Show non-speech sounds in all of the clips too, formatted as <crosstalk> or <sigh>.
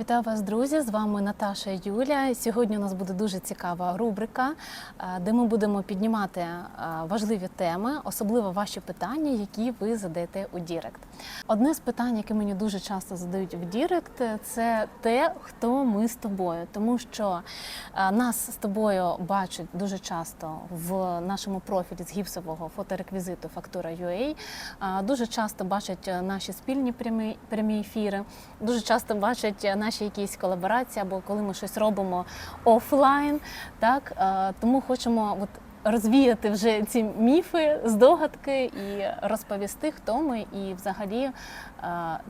Вітаю вас, друзі! З вами Наташа і Юля. Сьогодні у нас буде дуже цікава рубрика, е, де ми будемо піднімати е, важливі теми, особливо ваші питання, які ви задаєте у Дірект. Одне з питань, яке мені дуже часто задають в Дірект, це те, хто ми з тобою, тому що е, нас з тобою бачать дуже часто в нашому профілі з гіпсового фотореквізиту Фактура UA. Дуже часто бачать наші спільні прямі, прямі ефіри, дуже часто бачать е, наші якісь колаборації або коли ми щось робимо офлайн. Так? Е, Тому хочемо от розвіяти вже ці міфи, здогадки і розповісти, хто ми і взагалі е,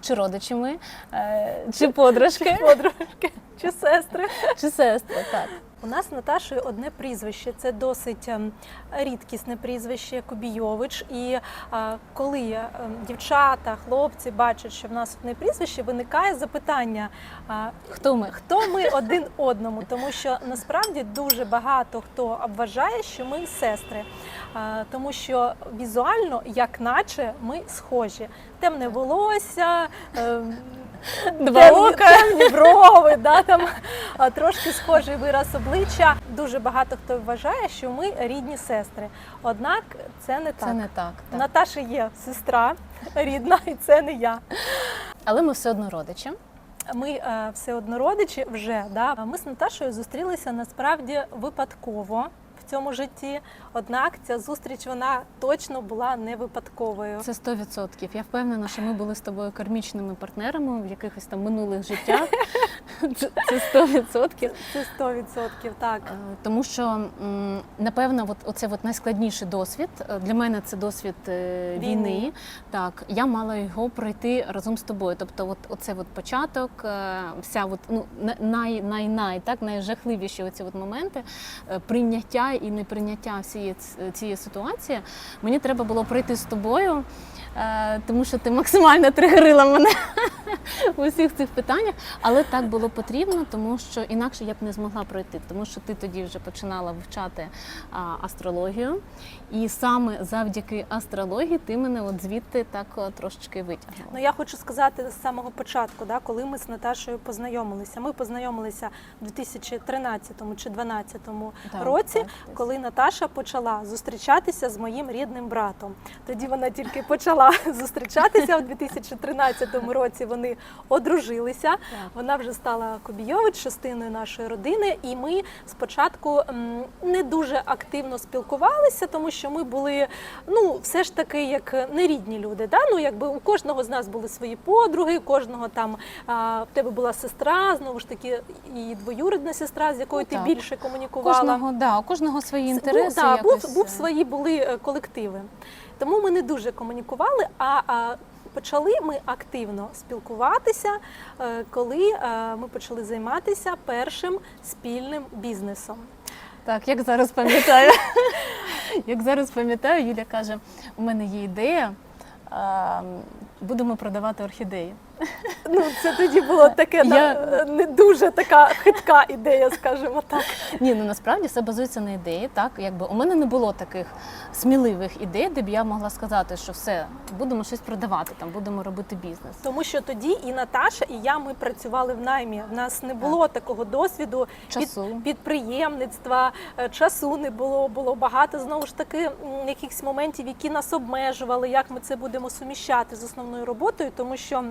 чи родичі ми, е, чи подружки, подружки чи сестри. чи сестри. Так. У нас з Наташою одне прізвище. Це досить ем, рідкісне прізвище Кубійович. І а, коли ем, дівчата, хлопці бачать, що в нас одне прізвище, виникає запитання. Хто ми? Хто ми один одному, тому що насправді дуже багато хто вважає, що ми сестри, тому що візуально, як наче, ми схожі. Темне волосся, ем, Два темні, ока. темні брови, да, там, трошки схожий вираз обличчя. Дуже багато хто вважає, що ми рідні сестри. Однак це не так. Це не так. так. Наташа є сестра рідна, і це не я. Але ми все одно родичі. Ми е, все одно родичі вже. Да? Ми з Наташою зустрілися насправді випадково цьому житті. Однак ця зустріч вона точно була не випадковою. Це 100%. Я впевнена, що ми були з тобою кармічними партнерами в якихось там минулих життях. <laughs> Це це 100%. Це 100% так. Е, Тому що напевно, от оце от найскладніший досвід. Е, Для мене це досвід е, війни. Війни. Так, я мала його пройти разом з тобою. Тобто, от оце от початок, вся от, ну на- най, най, най, так найжахливіші оці от моменти прийняття і неприйняття всієї цієї ситуації. Мені треба було прийти з тобою. Е, Тому що ти максимально тригерила мене у всіх цих питаннях, але так було потрібно, тому що інакше я б не змогла пройти, тому що ти тоді вже починала вивчати астрологію, і саме завдяки астрології ти мене от звідти так трошечки витягнула. Ну я хочу сказати з самого початку, да, коли ми з Наташою познайомилися. Ми познайомилися в 2013 чи 2012 Так, році, так, коли Наташа почала зустрічатися з моїм рідним братом. Тоді вона тільки почала <laughs> зустрічатися в 2013 році. Вони одружилися. Вона вже стала Кобійович, частиною нашої родини, і ми спочатку не дуже активно спілкувалися, тому що ми були ну все ж таки як нерідні люди. Да? Ну якби у кожного з нас були свої подруги, у кожного там а, в тебе була сестра, знову ж таки, і двоюрідна сестра, з якою Ну, ти так. більше комунікувала. Кожного, да, у кожного свої інтереси. Ну, да, якось, був, був свої були е, колективи. Тому ми не дуже комунікували, а, а почали ми активно спілкуватися, е, коли е, ми почали займатися першим спільним бізнесом. Так, як зараз пам'ятаю, <laughs> як зараз пам'ятаю, Юля каже: у мене є ідея. Будемо продавати орхідеї. Ну, це тоді було <laughs> таке Я- на- не дуже така хитка ідея, скажімо так. Ні, ну насправді все базується на ідеї. Так, якби у мене не було таких сміливих ідей, де б я могла сказати, що все, будемо щось продавати, там будемо робити бізнес. Тому що тоді і Наташа, і я ми працювали в наймі. В нас не було такого досвіду Часу. Під, підприємництва, е, часу не було. Було багато знову ж таки м, якихось моментів, які нас обмежували, як ми це будемо суміщати з основною роботою, тому що.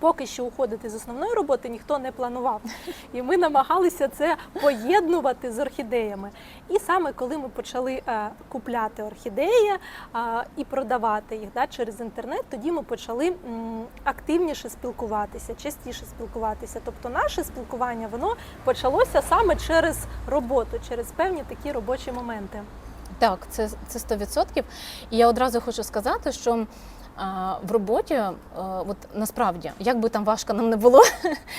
Поки що уходити з основної роботи ніхто не планував, <laughs> і ми намагалися це поєднувати з орхідеями. І саме коли ми почали е, купляти орхідеї е, і продавати їх да, через інтернет, тоді ми почали активніше спілкуватися, частіше спілкуватися. Тобто наше спілкування воно почалося саме через роботу, через певні такі робочі моменти. Так, це, це 100%. І я одразу хочу сказати, що в роботі, от насправді, як би там важко нам не було,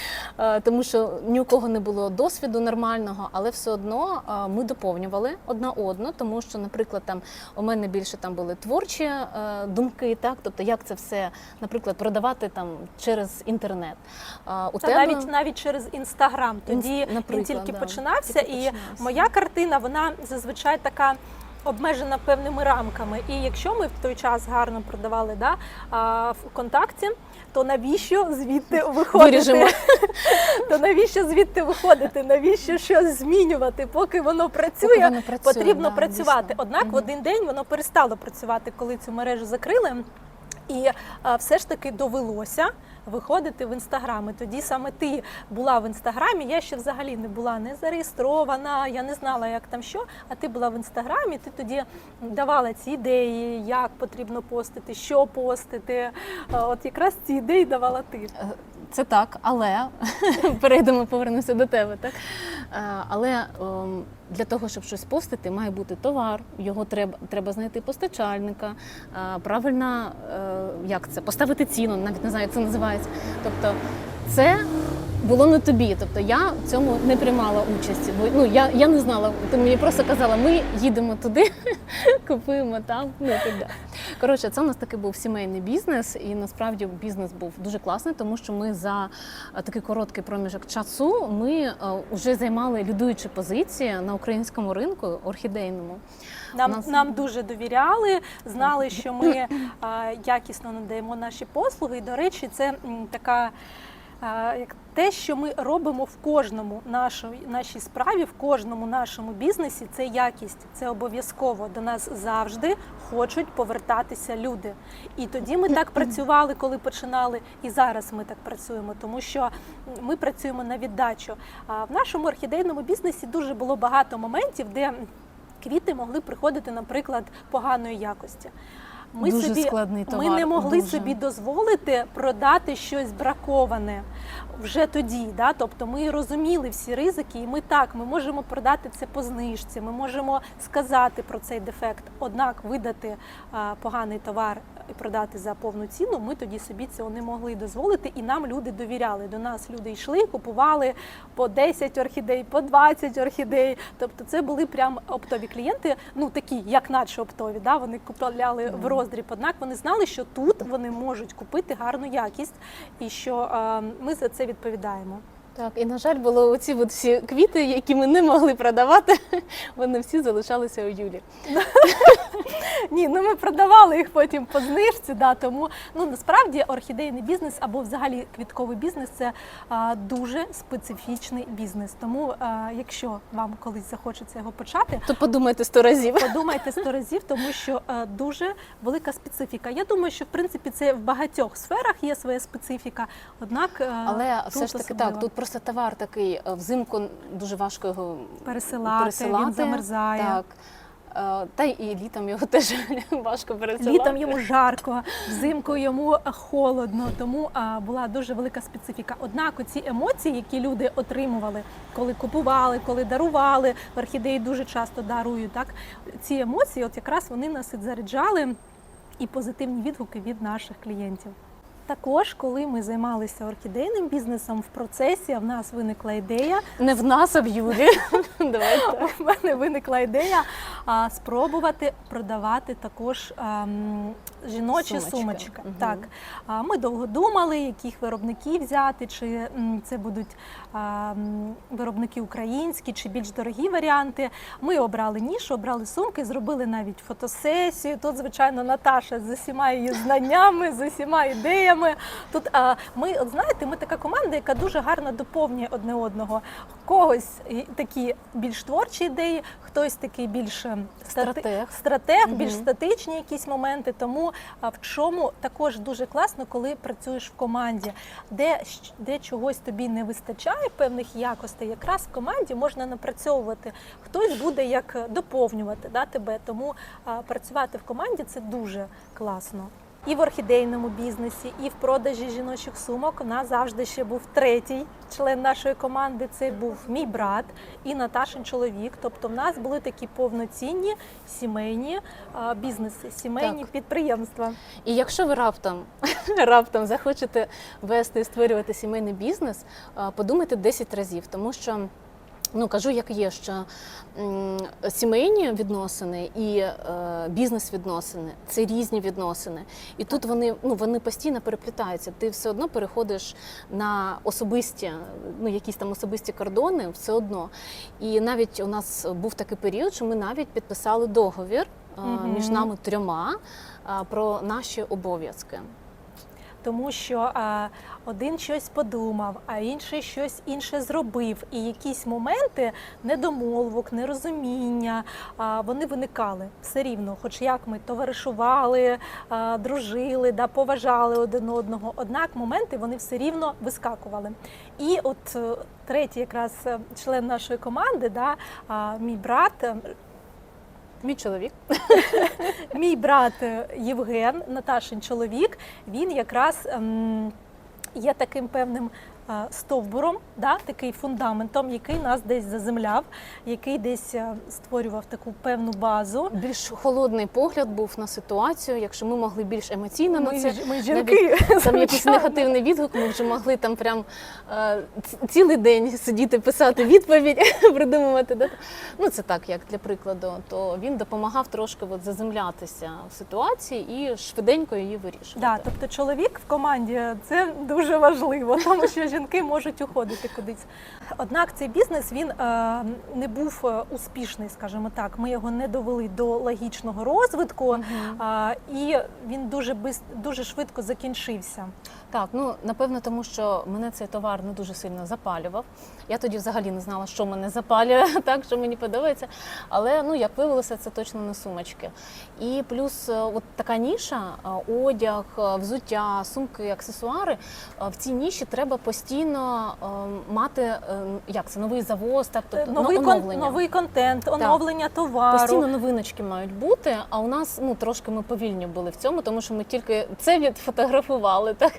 <laughs> тому що ні у кого не було досвіду нормального, але все одно ми доповнювали одна одну, тому що, наприклад, там у мене більше там були творчі е, думки, так, тобто як це все, наприклад, продавати там через інтернет. У Це тебе навіть навіть через інстаграм. Тоді він тільки да, починався, тільки і починався. моя картина вона зазвичай така. Обмежена певними рамками, і якщо ми в той час гарно продавали да, а, в контакті, то навіщо звідти виходити? <laughs> Виріжемо. навіщо звідти виходити? Навіщо щось змінювати? Поки воно працює, Поки воно працює, потрібно да, працювати. дійсно. Однак в один день воно перестало працювати, коли цю мережу закрили. І все ж таки довелося виходити в інстаграм. І тоді саме ти була в інстаграмі. Я ще взагалі не була не зареєстрована, я не знала, як там що. А ти була в інстаграмі. Ти тоді давала ці ідеї, як потрібно постити, що постити. От якраз ці ідеї давала ти. Е, Це так, але <laughs> перейдемо, повернемося до тебе. Так? Е, Але ем, для того, щоб щось постити, має бути товар, його треба, треба знайти постачальника, е, правильно, е, як це, поставити ціну, навіть не знаю, як це називається. Тобто це було не тобі. Тобто я в цьому не приймала участі. Бо ну я, я не знала. Ти мені просто казала, ми їдемо туди, <laughs> купуємо там. Ну так далі. Коротше, це у нас такий був сімейний бізнес, і насправді бізнес був дуже класний, тому що ми за е, такий короткий проміжок часу ми вже займали лідуючі позиції на українському ринку орхідейному. Нам, Нас- нам дуже довіряли, знали, що ми <laughs> якісно надаємо наші послуги. І, до речі, це така. Як те, що ми робимо в кожному нашої, нашій справі, в кожному нашому бізнесі, це якість, це обов'язково. До нас завжди хочуть повертатися люди. І тоді ми так працювали, коли починали, і зараз ми так працюємо, тому що ми працюємо на віддачу. А в нашому орхідейному бізнесі дуже було багато моментів, де квіти могли приходити, наприклад, поганої якості. Ми Дуже собі складний ми не могли дуже. собі дозволити продати щось браковане вже тоді. Да? Тобто ми розуміли всі ризики, і ми так ми можемо продати це по знижці, ми можемо сказати про цей дефект. Однак видати а, поганий товар і продати за повну ціну, ми тоді собі цього не могли дозволити, і нам люди довіряли. До нас люди йшли, купували по 10 орхідей, по 20 орхідей. Тобто, це були прям оптові клієнти, ну такі, як наче оптові. Да? Вони купували в роздріб. Однак вони знали, що тут вони можуть купити гарну якість, і що е, ми за це відповідаємо. Так, і на жаль, було оці от всі квіти, які ми не могли продавати, <laughs> вони всі залишалися у Юлі. <laughs> Ні, ну ми продавали їх потім по знижці. Да, тому ну насправді орхідейний бізнес або взагалі квітковий бізнес це а, дуже специфічний бізнес. Тому, а, якщо вам колись захочеться його почати, То подумайте сто разів. <laughs> подумайте сто разів, тому що е, дуже велика специфіка. Я думаю, що в принципі це в багатьох сферах є своя специфіка. Однак, е, Але тут все ж таки особливо. так, тут просто товар такий е, взимку дуже важко його Пересилати, він замерзає. Так. Е, Та і літом його <laughs> теж важко пересилати. Літом йому жарко, взимку йому холодно, тому була дуже велика специфіка. Однак ці емоції, які люди отримували, коли купували, коли дарували, в орхідеї дуже часто дарують. Так ці емоції, от якраз вони нас і заряджали і позитивні відгуки від наших клієнтів. Також, коли ми займалися орхідейним бізнесом в процесі, в нас виникла ідея Не в нас, а в Юлі. <laughs> Давай у мене виникла ідея а, спробувати продавати також ам, жіночі Сумочки. Так, а, ми довго думали, яких виробників взяти, чи це будуть ам, виробники українські, чи більш дорогі варіанти. Ми обрали нішу, обрали сумки, зробили навіть фотосесію. Тут, звичайно, Наташа з усіма її знаннями, з усіма ідеями. Тут а, ми, от знаєте, ми така команда, яка дуже гарно доповнює одне одного. Когось такі більш творчі ідеї, хтось такий більш е, Стратег. стратег Мгм. більш статичні якісь моменти. Тому а, в чому також дуже класно, коли працюєш в команді, де, де чогось тобі не вистачає певних якостей, якраз в команді можна напрацьовувати. Хтось буде як е, доповнювати да, тебе. Тому а, працювати в команді це дуже класно. І в орхідейному бізнесі, і в продажі жіночих сумок у нас завжди ще був третій член нашої команди. Це був мій брат і Наташин чоловік. Тобто, в нас були такі повноцінні сімейні а, бізнеси, сімейні Так. підприємства. І якщо ви раптом, <laughs> раптом захочете вести і створювати сімейний бізнес, а, подумайте 10 разів, тому що. Ну, кажу, як є, що сімейні відносини і е, бізнес-відносини це різні відносини. І тут вони, ну, вони постійно переплітаються. Ти все одно переходиш на особисті, ну, якісь там особисті кордони, все одно. І навіть у нас був такий період, що ми навіть підписали договір е, між нами трьома а, про наші обов'язки. Тому що а, один щось подумав, а інший щось інше зробив. І якісь моменти недомолвок, нерозуміння а, вони виникали все рівно, хоч як ми товаришували, а, дружили, да, поважали один одного. Однак моменти вони все рівно вискакували. І от е, третій, якраз е, член нашої команди, да, а, мій брат. Мій чоловік. <laughs> Мій брат е, Євген, Наташин чоловік, він якраз ем, є таким певним стовбуром, да, такий фундаментом, який нас десь заземляв, який десь е, створював таку певну базу. Більш холодний погляд був на ситуацію. Якщо ми могли більш емоційно на Ми, це ми жінки. там якийсь негативний відгук, ми вже могли там прям е, цілий день сидіти, писати відповідь, <laughs> придумувати. Да? Ну це так, як для прикладу, то він допомагав трошки от заземлятися в ситуації і швиденько її вирішувати. Да, тобто чоловік в команді це дуже важливо, тому що жінки можуть уходити кудись. Однак цей бізнес він е, не був е, успішний, скажімо так. Ми його не довели до логічного розвитку, а, і він дуже дуже швидко закінчився. Так, ну напевно, тому що мене цей товар не дуже сильно запалював. Я тоді взагалі не знала, що мене запалює, <laughs> так що мені подобається. Але ну як виявилося, це точно не сумочки. І плюс, е, от така ніша, одяг, взуття, сумки, аксесуари. В цій ніші треба постійно е, мати е, як це новий завоз, так тобто новий, кон, оновлення. новий контент, оновлення товару. Постійно новиночки мають бути. А у нас ну трошки ми повільні були в цьому, тому що ми тільки це відфотографували, так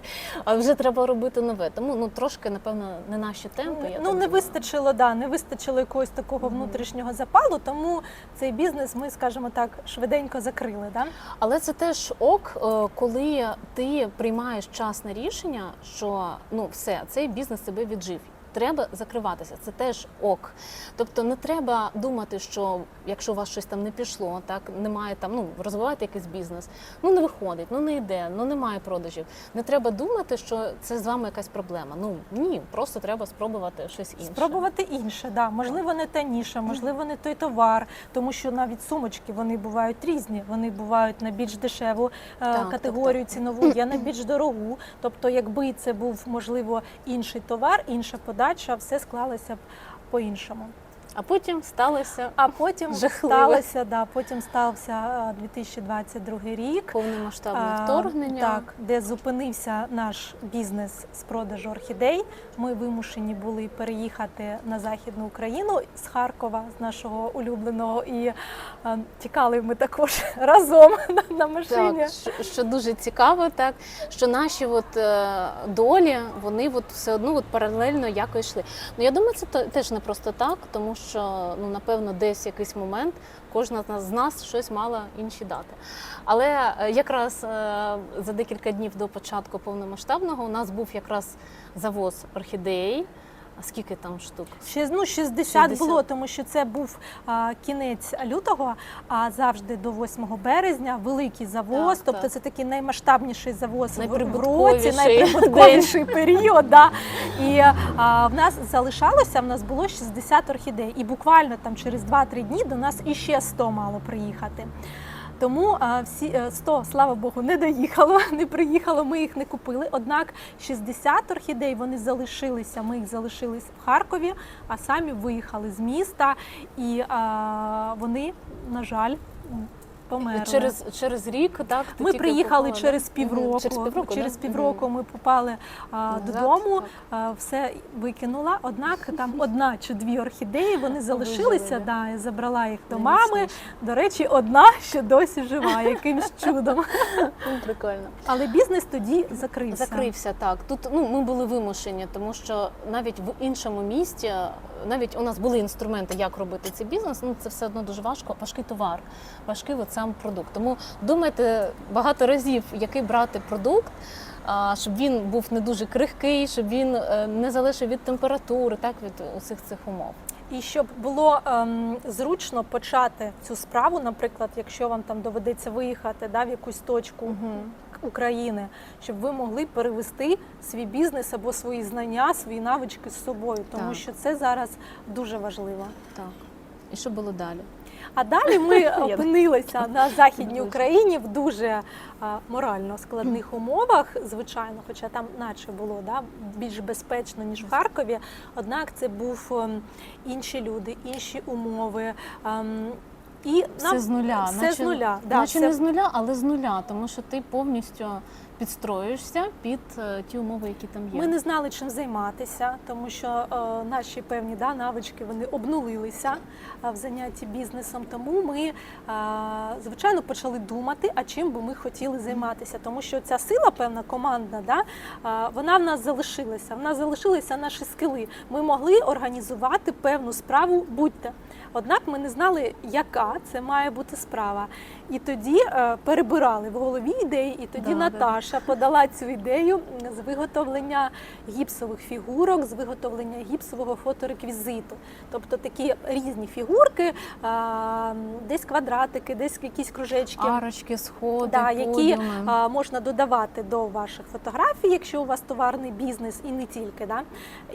а вже треба робити нове. Тому ну трошки, напевно, не наші темпи. я ну не думаю. вистачило, да, не вистачило якогось такого Мгм. внутрішнього запалу, тому цей бізнес ми, скажімо так, швиденько закрили. Да? Але це теж ок, е, коли ти приймаєш часне рішення, що ну все, цей бізнес себе віджив. Треба закриватися, це теж ок. Тобто не треба думати, що якщо у вас щось там не пішло, так немає там, ну розвивати якийсь бізнес, ну не виходить, ну не йде, ну немає продажів. Не треба думати, що це з вами якась проблема. Ну ні, просто треба спробувати щось інше. Спробувати інше, да. можливо, не та ніша, можливо, не той товар, тому що навіть сумочки вони бувають різні. Вони бувають на більш дешеву е, Так, категорію так, цінову, є на <clears throat> більш дорогу. Тобто, якби це був можливо інший товар, інша подача, все склалося б по-іншому. А потім сталося А потім Жахливе. сталося, да, потім стався е, 2022 рік. повномасштабне А, вторгнення. Так, де зупинився наш бізнес з продажу орхідей. Ми вимушені були переїхати на західну Україну з Харкова, з нашого улюбленого, і е, тікали ми також <laughs> разом на, на машині. Так, що, що дуже цікаво, так що наші от, е, долі вони от все одно от паралельно якось йшли. Ну я думаю, це теж не просто так, тому що ну напевно десь в якийсь момент кожна з нас з нас щось мала інші дати. Але е, якраз е, за декілька днів до початку повномасштабного у нас був якраз завоз орхідеї. А скільки там штук? Ще ну 60, 60. було, тому що це був а, кінець лютого, а завжди до 8 березня великий завоз. Так, тобто так. це такий наймасштабніший завоз в- році, найприбутковіший період. Да. І а, в нас залишалося, в нас було 60 орхідей, і буквально там через 2-3 дні до нас іще 100 мало приїхати. Тому всі е, 100, слава Богу, не доїхало, <laughs> не приїхало. Ми їх не купили. Однак 60 орхідей вони залишилися. Ми їх залишились в Харкові, а самі виїхали з міста, і а, вони, на жаль, померли. Через, через рік, так? ти Ми приїхали попала, через півроку. Через півроку, Через да? півроку ми попали а, додому, а, все викинула. Однак там <laughs> одна чи дві орхідеї вони залишилися. Вижили, Да, я забрала їх до мами. До речі, одна ще досі жива, якимсь <laughs> чудом. Ну, Прикольно. Але бізнес тоді закрився. Закрився так. Тут ну ми були вимушені, тому що навіть в іншому місті, навіть у нас були інструменти, як робити цей бізнес. Ну це все одно дуже важко. Важкий товар, важкий от сам продукт. Тому думайте багато разів, який брати продукт. Щоб він був не дуже крихкий, щоб він е, не залежав від температури, так від усіх цих умов. І щоб було ем, зручно почати цю справу, наприклад, якщо вам там доведеться виїхати да, в якусь точку України, щоб ви могли перевести свій бізнес або свої знання, свої навички з собою, тому Так. що це зараз дуже важливо. Так. І що було далі? А далі ми <laughs> опинилися на західній Україні в дуже а, морально складних умовах, звичайно, хоча там наче було да, більш безпечно ніж в Харкові. Однак це був ем, інші люди, інші умови. ем, І Все з нуля. все з нуля. Да, наче все- не з нуля, але з нуля, тому що ти повністю підстроюєшся під е, ті умови, які там є. Ми не знали, чим займатися, тому що е, наші певні да, навички вони обнулилися е, в занятті бізнесом. Тому ми, е, звичайно, почали думати, а чим би ми хотіли займатися. Тому що ця сила, певна командна, да, е, вона в нас залишилася. В нас залишилися наші скили. Ми могли організувати певну справу будь-те. Однак ми не знали, яка це має бути справа. І тоді е, перебирали в голові ідеї, і тоді Да, да. Наташа подала цю ідею з виготовлення гіпсових фігурок, з виготовлення гіпсового фотореквізиту. Тобто такі різні фігурки, а, десь квадратики, десь якісь кружечки. Арочки, сходи, Да, які подіуми. можна додавати до ваших фотографій, якщо у вас товарний бізнес, і не тільки, да?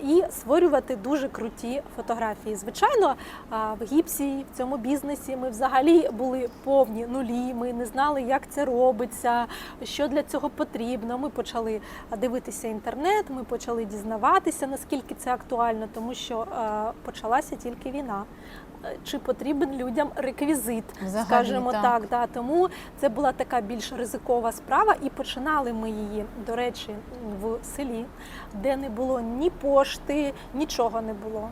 і створювати дуже круті фотографії. Звичайно, а, в гіпсі в цьому бізнесі ми взагалі були повні нулі. Ми не знали, як це робиться, що для цього потрібно. Ми почали дивитися інтернет, ми почали дізнаватися, наскільки це актуально, тому що е, почалася тільки війна. Е, Чи потрібен людям реквізит? Взагалі, скажімо так. так. да. Тому це була така більш ризикова справа, і починали ми її, до речі, в селі, де не було ні пошти, нічого не було.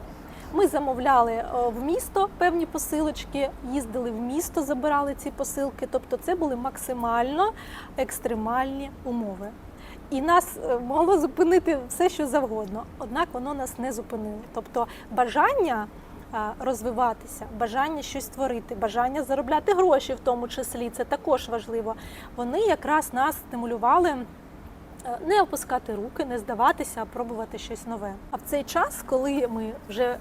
Ми замовляли е, в місто певні посилочки, їздили в місто, забирали ці посилки. Тобто, це були максимально екстремальні умови. І нас е, могло зупинити все, що завгодно. Однак воно нас не зупинило. Тобто бажання розвиватися, бажання щось творити, бажання заробляти гроші, в тому числі це також важливо. Вони якраз нас стимулювали. Е, Не опускати руки, не здаватися, а пробувати щось нове. А в цей час, коли ми вже е,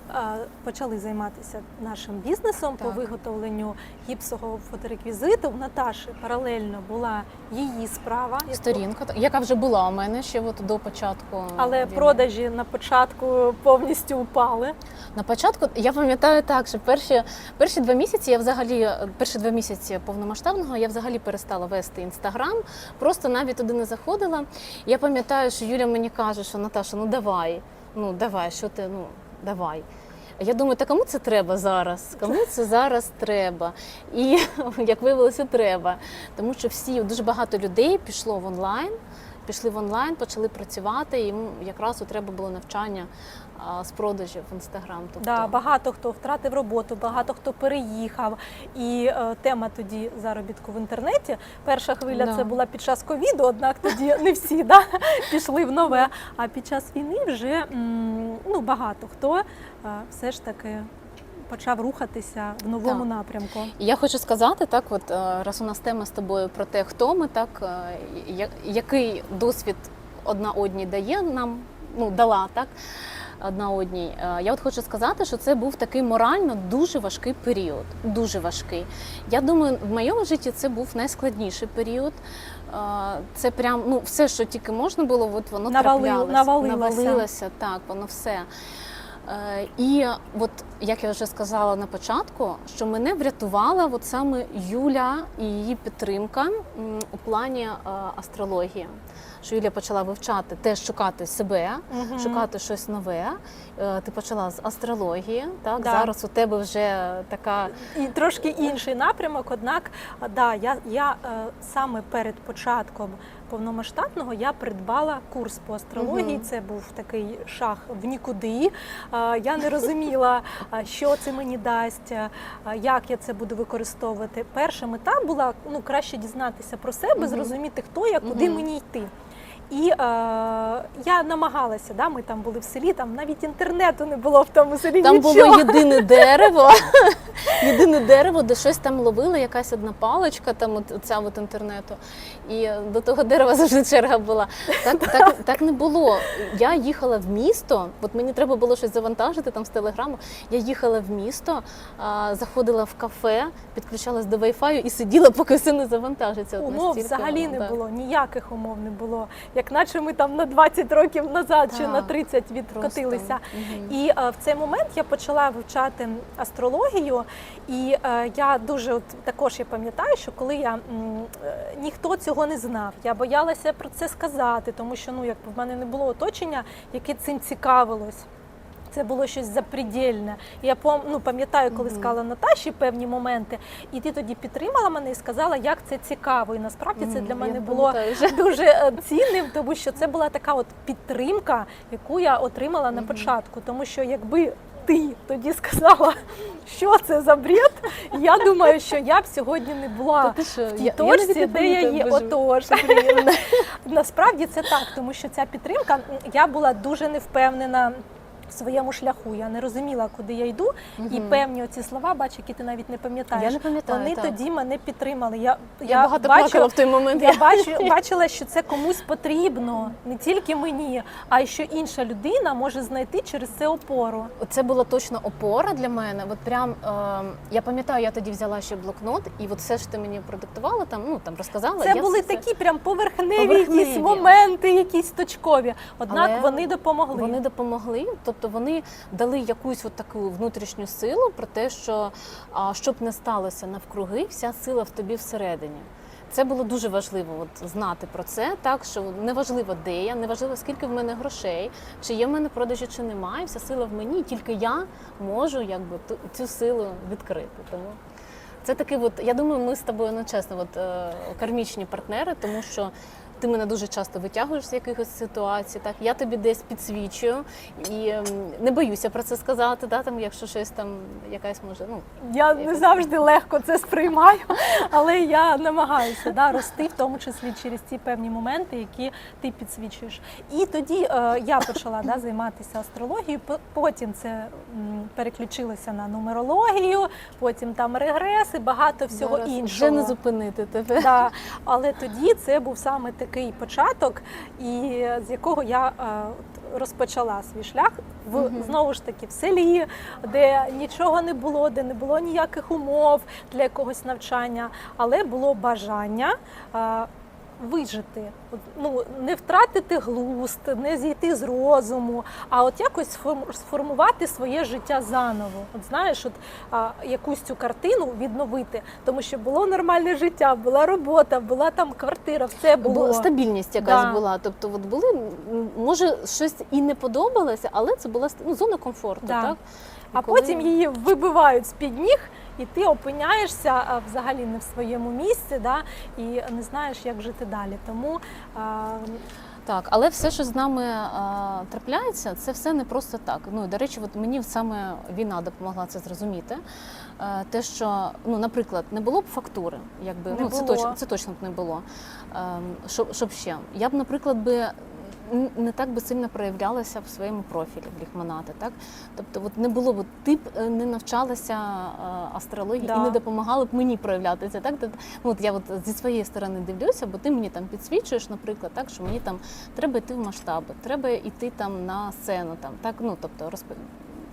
почали займатися нашим бізнесом по виготовленню гіпсового фотореквізиту, в Наташі паралельно була її справа, Сторінка, так, яка вже була у мене ще от до початку. але війни. продажі на початку повністю упали. На початку я пам'ятаю так, що перші, перші два місяці я взагалі перші два місяці повномасштабного я взагалі перестала вести інстаграм, просто навіть туди не заходила. Я пам'ятаю, що Юля мені каже, що Наташа, ну давай, ну давай, що ти, ну давай. Я думаю, та кому це треба зараз? Кому це зараз треба? І <laughs> як виявилося, треба. Тому що всі дуже багато людей пішло в онлайн, пішли в онлайн, почали працювати. І їм якраз треба було навчання з продажів в інстаграм. Тобто, Да, багато хто втратив роботу, багато хто переїхав. І е, тема тоді заробітку в інтернеті. Перша хвиля Да. це була під час ковіду, однак тоді не всі да, пішли в нове. А під час війни вже ну, багато хто е, все ж таки почав рухатися в новому Так. напрямку. І я хочу сказати, так, от е, раз у нас тема з тобою про те, хто ми, так е, який досвід одна одній дає нам, ну дала так. Одна одній. Е, Я от хочу сказати, що це був такий морально дуже важкий період. Дуже важкий. Я думаю, в моєму житті це був найскладніший період. Це прям ну все, що тільки можна було, от воно Навалил- траплялося, навалилося. навалилося, так, воно все. Е, І от як я вже сказала на початку, що мене врятувала от саме Юля і її підтримка у плані е, астрології. Що Юля почала вивчати, теж шукати себе, Мгм. шукати щось нове. Е, Ти почала з астрології. Так Да. зараз у тебе вже така І трошки інший напрямок. Однак, да, я, я саме перед початком повномасштабного я придбала курс по астрології. Це був такий шах в нікуди. Я не розуміла, що це мені дасть, як я це буду використовувати. Перша мета була ну краще дізнатися про себе, зрозуміти, хто я, куди мені йти. І е, я намагалася, да, ми там були в селі, там навіть інтернету не було в тому селі. Там нічого. було єдине дерево, <laughs> єдине дерево, де щось там ловили, якась одна паличка, там от ця от інтернету. І до того дерева завжди черга була. Так, так, так не було. Я їхала в місто, от мені треба було щось завантажити там з телеграму. Я їхала в місто, а, заходила в кафе, підключалась до Wi-Fi і сиділа, поки все не завантажиться. От Умов настільки, взагалі не так. було, ніяких умов не було. Як наче ми там на 20 років назад чи на 30 відкотилися. Угу. І е, в цей момент я почала вивчати астрологію, і е, я дуже от, також я пам'ятаю, що коли я м, е, ніхто цього не знав, я боялася про це сказати, тому що ну якби в мене не було оточення, яке цим цікавилось. Це було щось запредельне. Я ну, пам'ятаю, коли сказала Наташі певні моменти, і ти тоді підтримала мене і сказала, як це цікаво. І насправді це для мене я було <laughs> дуже е, цінним, тому що це була така от підтримка, яку я отримала на початку. Тому що якби ти тоді сказала, <laughs> що це за бред, я думаю, що я б сьогодні не була ти що, в тій я- я точці, не де я є. Отож. <laughs> Насправді це так, тому що ця підтримка, я була дуже невпевнена. В своєму шляху я не розуміла, куди я йду, і певні оці слова, бач, які ти навіть не пам'ятаєш. Я не пам'ятаю. Вони так. тоді мене підтримали. Я, Я, багато бачу, плакала в той момент. я <laughs> бачу, бачила, що це комусь потрібно, не тільки мені, а й що інша людина може знайти через це опору. Це була точно опора для мене. От прям е, я пам'ятаю, я тоді взяла ще блокнот, і от все, що ти мені продиктувала, там ну там розказала. Це я були все такі прям поверхневі, Поверхневі. якісь моменти, якісь точкові. Однак Але вони допомогли. Вони допомогли, тобто вони дали якусь от таку внутрішню силу про те, що щоб не сталося навкруги, вся сила в тобі всередині. Це було дуже важливо от, знати про це, так що неважливо, де я, неважливо, скільки в мене грошей, чи є в мене продажі, чи немає. Вся сила в мені, тільки я можу якби ту- цю силу відкрити. Тому це такий, от я думаю, ми з тобою ну, чесно, от е, кармічні партнери, тому що. Ти мене дуже часто витягуєш з якихось ситуацій, так я тобі десь підсвічую і ем, не боюся про це сказати. Да, там, якщо щось там якась може, ну Я не завжди легко це сприймаю, але я намагаюся да, рости, в тому числі через ці певні моменти, які ти підсвічуєш. І тоді е, я почала да, займатися астрологією. Потім це переключилося на нумерологію, потім там регрес і багато всього зараз іншого. вже не зупинити тебе. Да, але тоді це був саме такий початок, і з якого я е, розпочала свій шлях в знову ж таки в селі, де нічого не було, де не було ніяких умов для якогось навчання, але було бажання. Вижити, ну не втратити глузд, не зійти з розуму, а от якось сформувати своє життя заново. От знаєш, от а, якусь цю картину відновити, тому що було нормальне життя, була робота, була там квартира, все було. Стабільність якась Да. була. Тобто, от були може щось і не подобалося, але це була ну, зона комфорту. Да. Так А коли- потім її вибивають з під ніг, і ти опиняєшся взагалі не в своєму місці, да, і не знаєш, як жити далі. Тому а, Так, але все, що з нами а, трапляється, це все не просто так. Ну до речі, от мені саме війна допомогла це зрозуміти. Е, Те, що ну, наприклад, не було б фактури, якби Не ну це точно це точно б не було. Ем, Щоб, щоб ще я б, наприклад, би. Не так би сильно проявлялася в своєму профілі в ліхманати, так тобто, от не було б ти б е, не навчалася е, астрології Да. і не допомагала б мені проявлятися. Так ну, от я от зі своєї сторони дивлюся, бо ти мені там підсвічуєш, наприклад, так що мені там треба йти в масштаби, треба йти там на сцену, там так ну тобто розп...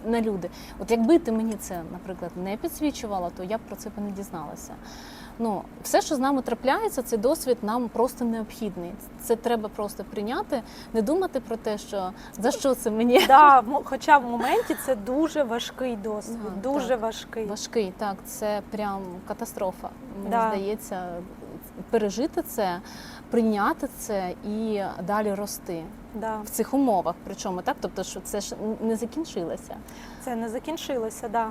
на люди. От якби ти мені це, наприклад, не підсвічувала, то я б про це б не дізналася. Ну, все, що з нами трапляється, цей досвід нам просто необхідний. Це треба просто прийняти, не думати про те, що за що це мені <laughs> да, хоча в моменті це дуже важкий досвід, дуже так. важкий. важкий. Так, це прям катастрофа. Мені Да. здається, пережити це, прийняти це і далі рости Да. в цих умовах. Причому так, тобто, що це ж не закінчилося. Це не закінчилося, да.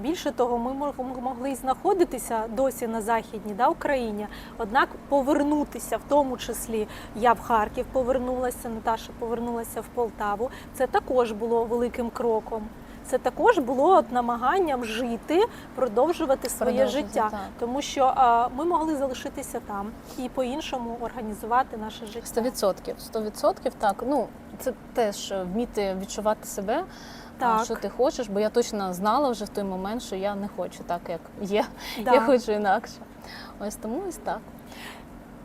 Більше того, ми мог- могли знаходитися досі на західній да, Україні, однак повернутися, в тому числі я в Харків повернулася, Наташа повернулася в Полтаву. Це також було великим кроком. Це також було от намаганням жити, продовжувати своє Продовжити, життя, так. тому що а, ми могли залишитися там і по-іншому організувати наше життя. Сто відсотків, сто відсотків, так. Ну це теж вміти відчувати себе. Так. Що ти хочеш, бо я точно знала вже в той момент, що я не хочу так, як є. Да. Я хочу інакше. Ось тому ось так.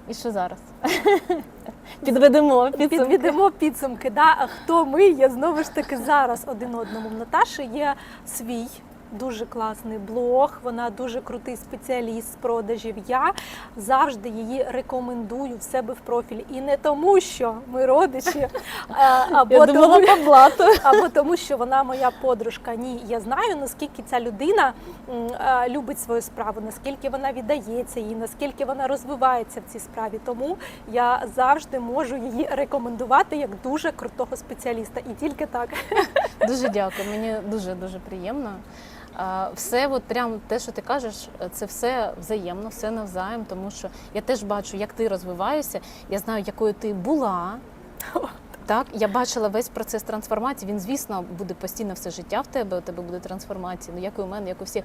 І що зараз? <laughs> Підведемо підсумки. Підведемо підсумки. Да? А хто ми є знову ж таки зараз один одному. В Наташі є свій дуже класний блог, вона дуже крутий спеціаліст з продажів. Я завжди її рекомендую в себе в профілі. І не тому, що ми родичі, <laughs> або Я думала тому, блату. <laughs> або тому, що вона моя подружка. Ні, я знаю, наскільки ця людина любить свою справу, наскільки вона віддається їй, наскільки вона розвивається в цій справі. Тому я завжди можу її рекомендувати як дуже крутого спеціаліста. І тільки так. Дуже дякую. Мені дуже дуже приємно. Все, от прям те, що ти кажеш, це все взаємно, все навзаєм, тому що я теж бачу, як ти розвиваєшся. Я знаю, якою ти була. Так, я бачила весь процес трансформації. Він, звісно, буде постійно все життя в тебе. У тебе буде трансформація, ну як і у мене, як у всіх.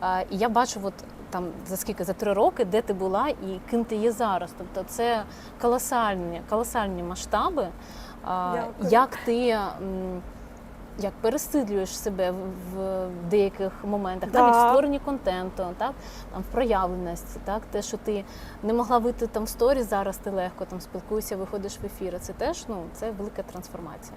А, і я бачу, от там за скільки за три роки, де ти була і ким ти є зараз. Тобто, це колосальні, колосальні масштаби. А, Дякую. як ти. Як пересидлюєш себе в, деяких моментах, Да. навіть в створенні контенту, так там в проявленості, так те, що ти не могла вийти там в сторі, зараз ти легко там спілкуєшся, виходиш в ефіри. Це теж ну це велика трансформація.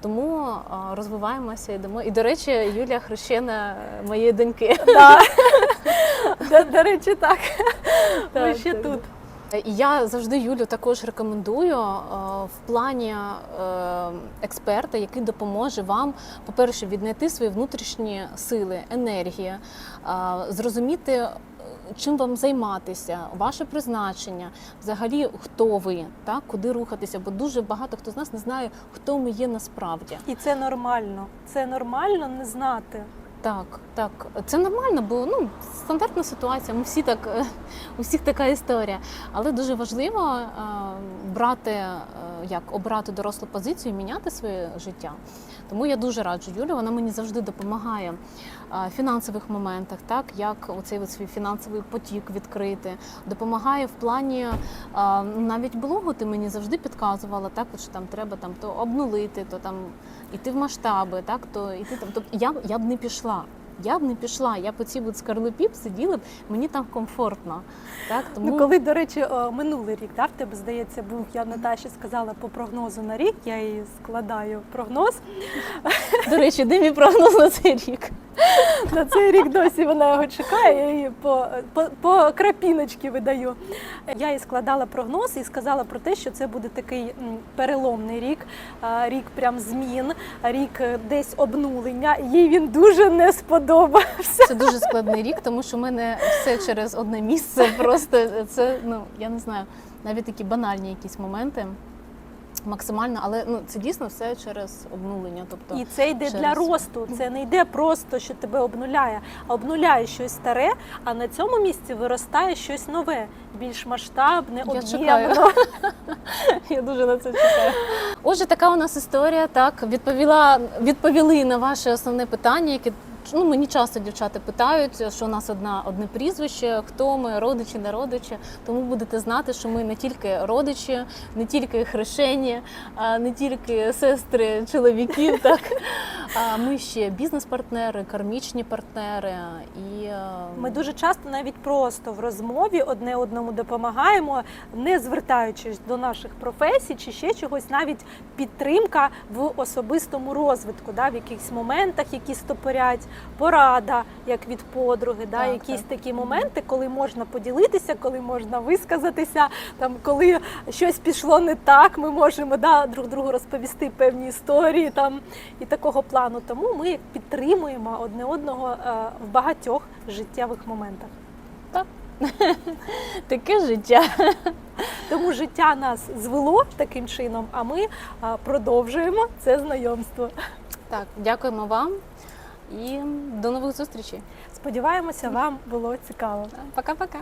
Тому розвиваємося, йдемо. І до речі, Юлія хрещена моєї доньки. <laughs> До, речі, так. Ми ще тут. І я завжди Юлю також рекомендую е, в плані е, експерта, який допоможе вам, по-перше, віднайти свої внутрішні сили, енергії, е, зрозуміти. е, Чим вам займатися, ваше призначення, взагалі хто ви, так куди рухатися? Бо дуже багато хто з нас не знає, хто ми є насправді. І це нормально. Це нормально не знати. Так, так, це нормально, бо ну стандартна ситуація. Ми всі так е, у всіх така історія. Але дуже важливо е, брати е, як обрати дорослу позицію, і міняти своє життя. Тому я дуже раджу Юлю. Вона мені завжди допомагає е, в фінансових моментах, так як оцей свій фінансовий потік відкрити, допомагає в плані е, навіть блогу. Ти мені завжди підказувала, так що там треба там то обнулити, то там іти в масштаби, так то іти там. Тобто я, я б не пішла. Я б не пішла. Я по цій от скарлупі б сиділа б, мені там комфортно. Так тому Ну, коли, до речі, минулий рік, да, в тебе, здається, був, я Наташі сказала по прогнозу на рік, я їй складаю прогноз. <laughs> до речі, де мій прогноз на цей рік? На цей рік досі вона його чекає, я її по, по, по крапіночки видаю. Я їй складала прогноз і сказала про те, що це буде такий переломний рік, рік прям змін, рік е, десь обнулення. Їй він дуже не сподобався. <laughs> Це дуже складний рік, тому що в мене все через одне місце. <laughs> Просто це ну я не знаю, навіть такі банальні якісь моменти. Максимально, але ну це дійсно все через обнулення. Тобто І це йде через- для росту. Це не йде просто, що тебе обнуляє, а обнуляє щось старе, а на цьому місці виростає щось нове, більш масштабне, Я об'ємно. <laughs> Я дуже на це чекаю. Отже, така у нас історія. Так, відповіла, відповіли на ваше основне питання, яке ну, мені часто дівчата питають, що у нас одна одне прізвище, хто ми, родичі, не родичі. Тому будете знати, що ми не тільки родичі, не тільки хрещені, не тільки сестри чоловіків. <laughs> Так ми ще бізнес-партнери, кармічні партнери і е, Ми дуже часто навіть просто в розмові одне одному допомагаємо, не звертаючись до наших професій чи ще чогось, навіть підтримка в особистому розвитку, да, в якихось моментах, які стопорять, порада, як від подруги, да, Так, якісь так. такі моменти, коли можна поділитися, коли можна висказатися, там коли щось пішло не так, ми можемо да, друг другу розповісти певні історії там і такого плану. Тому ми підтримуємо одне одного е, в багатьох життєвих моментах. <laughs> таке життя. Тому життя нас звело таким чином, а ми продовжуємо це знайомство. Так, дякуємо вам і до нових зустрічей. Сподіваємося, вам було цікаво. Пока-пока.